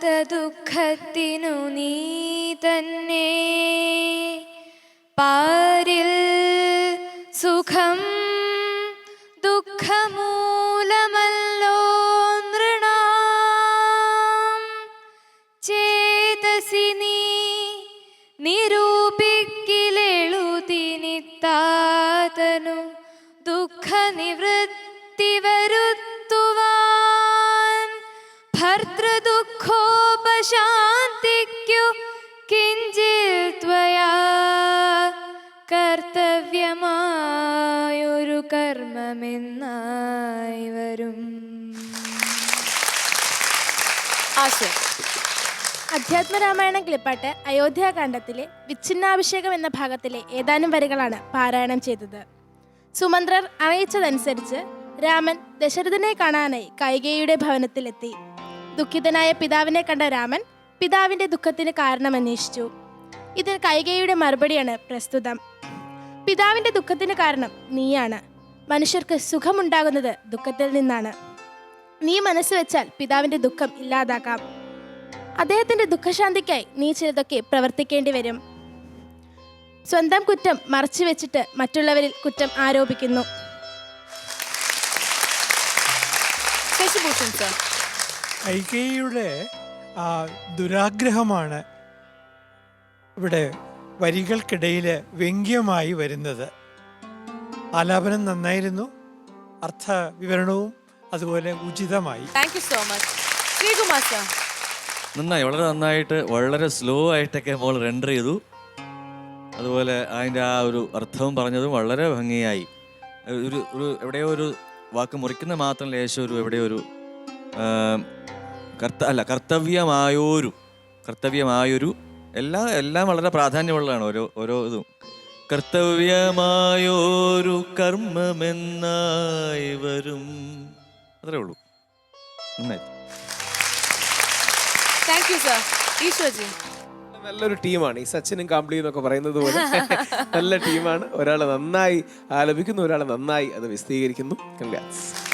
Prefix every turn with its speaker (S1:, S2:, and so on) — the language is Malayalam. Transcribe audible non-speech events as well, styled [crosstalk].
S1: ദുഃഖത്തിനു നീ തന്നെ പാരിൽ സുഖം ദുഃഖമൂലമല്ലോ നൃണ. ചേതസി നീ നിരൂപിക്കിലെഴുതിനിത്താതനു ദുഃഖ നിവൃത്തി വരുത്തുവാൻ ഭർത്തൃദുഃഖോപശാന്തിക്കു കിഞ്ചിൽ ത്വയാ കർത്തവ്യമായൊരു കർമ്മമെന്നായി വരും.
S2: ആശയം.
S3: അധ്യാത്മരാമായണം കിളിപ്പാട്ട് അയോധ്യാകാന്ഡത്തിലെ വിച്ഛിന്നാഭിഷേകം എന്ന ഭാഗത്തിലെ ഏതാനും വരികളാണ് പാരായണം ചെയ്തത്. സുമന്ത്രർ അറിയിച്ചതനുസരിച്ച് രാമൻ ദശരഥനെ കാണാനായി കൈകേയിയുടെ ഭവനത്തിലെത്തി. ദുഃഖിതനായ പിതാവിനെ കണ്ട രാമൻ പിതാവിന്റെ ദുഃഖത്തിന് കാരണം അന്വേഷിച്ചു. ഇത് കൈകയുടെ മറുപടിയാണ് പ്രസ്തുതം. പിതാവിന്റെ ദുഃഖത്തിന് കാരണം നീയാണ്. മനുഷ്യർക്ക് സുഖമുണ്ടാകുന്നത് ദുഃഖത്തിൽ നിന്നാണ്. നീ മനസ്സ് വെച്ചാൽ പിതാവിന്റെ ദുഃഖം ഇല്ലാതാക്കാം അദ്ദേഹത്തിന്റെ ദുഃഖശാന്തിക്കായി നീ ചിലതൊക്കെ പ്രവർത്തിക്കേണ്ടി വരും. സ്വന്തം കുറ്റം മറച്ചു വെച്ചിട്ട് മറ്റുള്ളവരിൽ കുറ്റം ആരോപിക്കുന്നു.
S4: കൈകേയിയുടെ ആ ദുരാഗ്രഹമാണ് ഇവിടെ വരികൾക്കിടയിൽ വ്യംഗ്യമായി വരുന്നത്. ആലാപനം നന്നായിരുന്നു അർത്ഥ വിവരണവും അതുപോലെ ഉചിതമായി.
S2: Thank you so much Sreekumar sir.
S5: നന്നായി വളരെ നന്നായിട്ട് വളരെ സ്ലോ ആയിട്ടൊക്കെ മോൾ റെൻഡർ ചെയ്തു. അതുപോലെ അതിന്റെ ആ ഒരു അർത്ഥവും പറഞ്ഞതും വളരെ ഭംഗിയായി. ഒരു ഒരു എവിടെയോ ഒരു വാക്ക് മുറിക്കുന്ന മാത്രം ലേശം ഒരു എവിടെയോ ഒരു കർത്ത അല്ല കർത്തവ്യമായോരു കർത്തവ്യമായൊരു എല്ലാ എല്ലാം വളരെ പ്രാധാന്യമുള്ളതാണ് ഓരോ ഓരോ ഇതും. കർത്തവ്യമായോരു കർമ്മമെന്നായി വരും. അത്രേ ഉള്ളൂ. നന്നായി.
S2: Thank you sir Eshwarji.
S6: നല്ലൊരു ടീമാണ്. ഈ സച്ചിനും കാംബ്ലിയും എന്നൊക്കെ പറയുന്നത് പോലെ [laughs] നല്ല ടീമാണ്. ഒരാൾ നന്നായി ആലപിക്കുന്നു ഒരാൾ നന്നായി അത് വിശദീകരിക്കുന്നു. കൺഗ്രാറ്റ്സ്